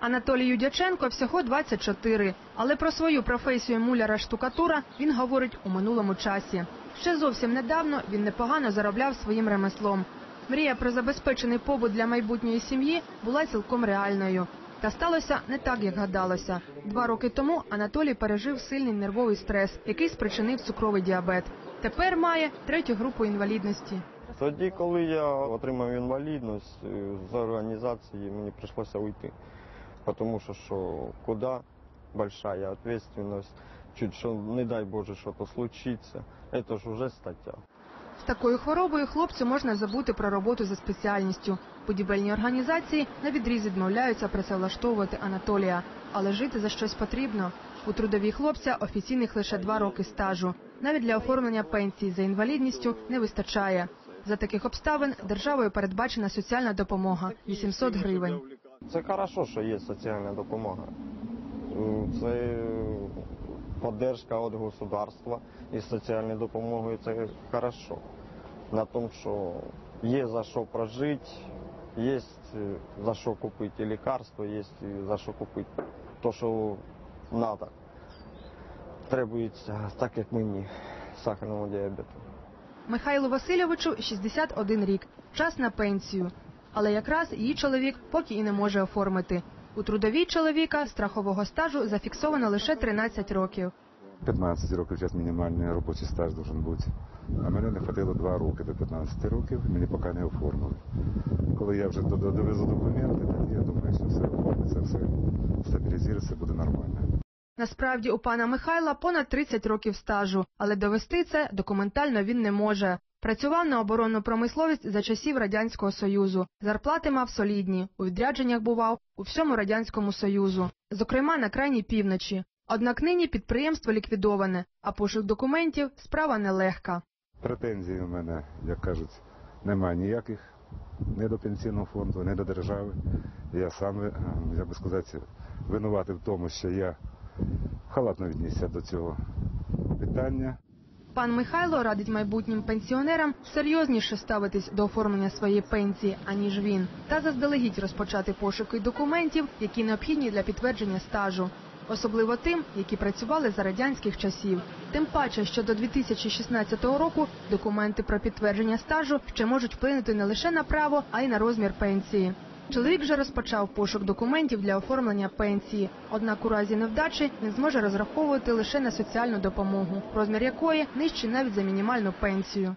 Анатолію Дяченко всього 24, але про свою професію муляра-штукатура він говорить у минулому часі. Ще зовсім недавно він непогано заробляв своїм ремеслом. Мрія про забезпечений побут для майбутньої сім'ї була цілком реальною. Та сталося не так, як гадалося. Два роки тому Анатолій пережив сильний нервовий стрес, який спричинив цукровий діабет. Тепер має третю групу інвалідності. Тоді, коли я отримав інвалідність е, з організації, мені прийшлося уйти. Тому що, що куди большая відповідальність, чуть що, не дай Боже, що то случиться, це ж вже стаття. З такою хворобою хлопцю можна забути про роботу за спеціальністю. Будівельні організації на відріз відмовляються працевлаштовувати Анатолія, але жити за щось потрібно. У трудовій хлопця офіційних лише два роки стажу. Навіть для оформлення пенсії за інвалідністю не вистачає. За таких обставин державою передбачена соціальна допомога 800 гривень. Це хорошо, що є соціальна допомога. Це поддержка від государства із соціальною допомогою це хорошо. На тому, що є за що прожити, є за що купити лікарства, є за що купити те, що треба. Требується так, як мені, сахарному діабету. Михайлу Васильовичу 61 рік. Час на пенсію. Але якраз її чоловік поки і не може оформити. У трудовій чоловіка страхового стажу зафіксовано лише 13 років. 15 років зараз мінімальний робочий стаж должен бути. А мене не хватило 2 роки до 15 років, мені поки не оформили. Коли я вже до- до- довезу документи, тоді я думаю, що все оформиться, все стабілізується, буде нормально. Насправді у пана Михайла понад 30 років стажу, але довести це документально він не може. Працював на оборонну промисловість за часів радянського союзу. Зарплати мав солідні. У відрядженнях бував у всьому радянському союзу, зокрема на крайній півночі. Однак нині підприємство ліквідоване, а пошук документів справа нелегка. Претензій у мене, як кажуть, немає ніяких. Ні до пенсійного фонду, ні до держави. Я сам, е, як би сказати, винуватий в тому, що я халатно віднісся до цього питання. Пан Михайло радить майбутнім пенсіонерам серйозніше ставитись до оформлення своєї пенсії, аніж він, та заздалегідь розпочати пошуки документів, які необхідні для підтвердження стажу. Особливо тим, які працювали за радянських часів. Тим паче, що до 2016 року документи про підтвердження стажу ще можуть вплинути не лише на право, а й на розмір пенсії. Чоловік вже розпочав пошук документів для оформлення пенсії, однак у разі невдачі він зможе розраховувати лише на соціальну допомогу, розмір якої нижчий навіть за мінімальну пенсію.